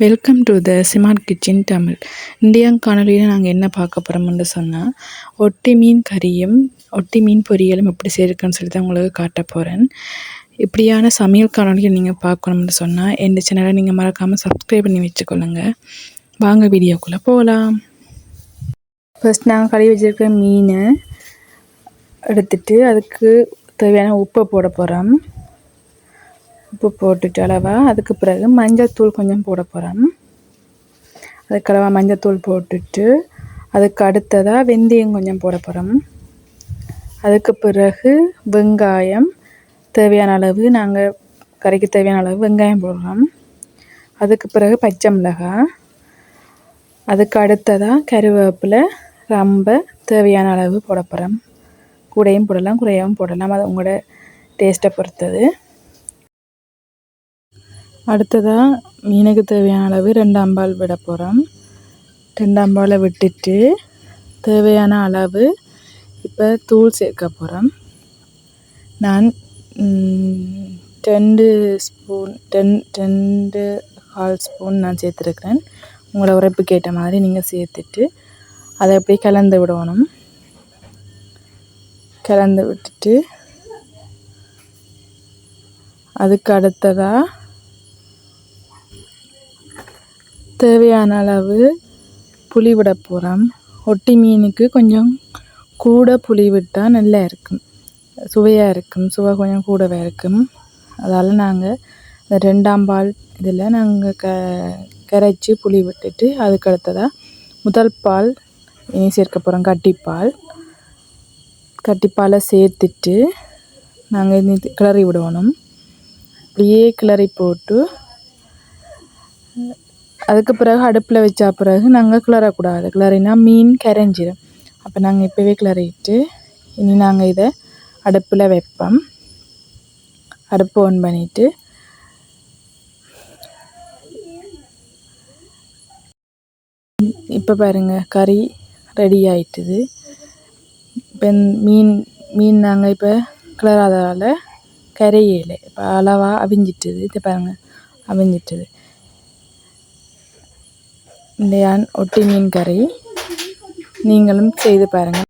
Welcome to the Siman kitchen Tamil India காணொலியில் நாங்கள் என்ன பார்க்க போகிறோம்னு சொன்னால் ஒட்டி மீன் கறியும் ஒட்டி மீன் பொரியலும் எப்படி செய்யிருக்குன்னு சொல்லி தான் உங்களுக்கு காட்ட போகிறேன் இப்படியான சமையல் காணொலியை நீங்கள் பார்க்கணும்னு சொன்னால் எந்த சேனலை நீங்கள் மறக்காமல் சப்ஸ்கிரைப் பண்ணி வச்சுக்கொள்ளுங்க. வாங்க வீடியோக்குள்ளே போகலாம் ஃபர்ஸ்ட் நாங்கள் கழுவி வச்சுருக்க மீனை எடுத்துட்டு அதுக்கு தேவையான உப்பை போட போகிறோம் உப்பு போட்டுட்டு அளவா. அதுக்கு பிறகு மஞ்சத்தூள் கொஞ்சம் போட போகிறேன் அதுக்கு அளவாக மஞ்சத்தூள் போட்டுட்டு அதுக்கு அடுத்ததாக வெந்தயம் கொஞ்சம் போட போகிறோம் அதுக்கு பிறகு வெங்காயம் தேவையான அளவு நாங்கள் கறிக்கு தேவையான அளவு வெங்காயம் போடுறோம். அதுக்கு பிறகு பச்சை மிளகாய். அதுக்கு அடுத்ததாக கருவேப்பிலை ரொம்ப தேவையான அளவு போட போகிறோம் கூடையும் போடலாம் குறையாகவும் போடலாம். அது உங்களோட டேஸ்ட்டை பொறுத்தது. அடுத்ததாக மீனுக்கு தேவையான அளவு ரெண்டாம் பால் விட போகிறோம் ரெண்டாம் பாலை விட்டுட்டு தேவையான அளவு இப்போ தூள் சேர்க்க போகிறோம் நான் ரெண்டு ஸ்பூன் டென் ரெண்டு கால் ஸ்பூன் நான் சேர்த்துருக்குறேன். உங்களோட உரைப்புக்கு கேட்ட மாதிரி நீங்கள் சேர்த்துட்டு அதை அப்படியே கலந்து விடணும். கலந்து விட்டுட்டு அதுக்கு அடுத்ததாக தேவையான அளவு புளி விட போகிறோம் ஒட்டி மீனுக்கு கொஞ்சம் கூட புளி விட்டால் நல்லா இருக்கும். சுவையாக இருக்கும். சுவை கொஞ்சம் கூடவே இருக்கும். அதால் நாங்கள் இந்த ரெண்டாம் பால் இதில் நாங்கள் க கரைச்சி புளி விட்டுட்டு அதுக்கு அடுத்ததாக முதல் பால் இனி சேர்க்க போகிறோம் கட்டிப்பால். கட்டிப்பாலை சேர்த்துட்டு நாங்கள் இனி கிளறி விடணும் அப்படியே கிளறி போட்டு அதுக்கு பிறகு அடுப்பில் வச்ச பிறகு நாங்கள் கிளறக்கூடாது கிளறினா மீன் கரைஞ்சிடும் அப்போ நாங்கள் இப்போவே கிளறிட்டு இனி நாங்கள் இதை அடுப்பில் வைப்போம். அடுப்பு ஆன் பண்ணிவிட்டு இப்போ பாருங்கள் கறி ரெடி ஆயிட்டுது. இப்போ மீன் மீன் நாங்கள் இப்போ கிளறாததால் கரையலை. இப்போ அளவாக அவிஞ்சிட்டுது. இது பாருங்கள் அவிஞ்சிட்டுது. இந்த ஒட்டி மீன் கறி நீங்களும் செய்து பாருங்கள்.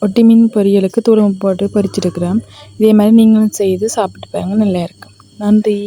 ஒட்டி மீன் பொரியலுக்கு தூரம் போட்டு பொரிச்சிருக்கிறோம். இதே மாதிரி நீங்களும் செய்து சாப்பிட்டு பாருங்கள். நல்லா இருக்கும். நன்றி.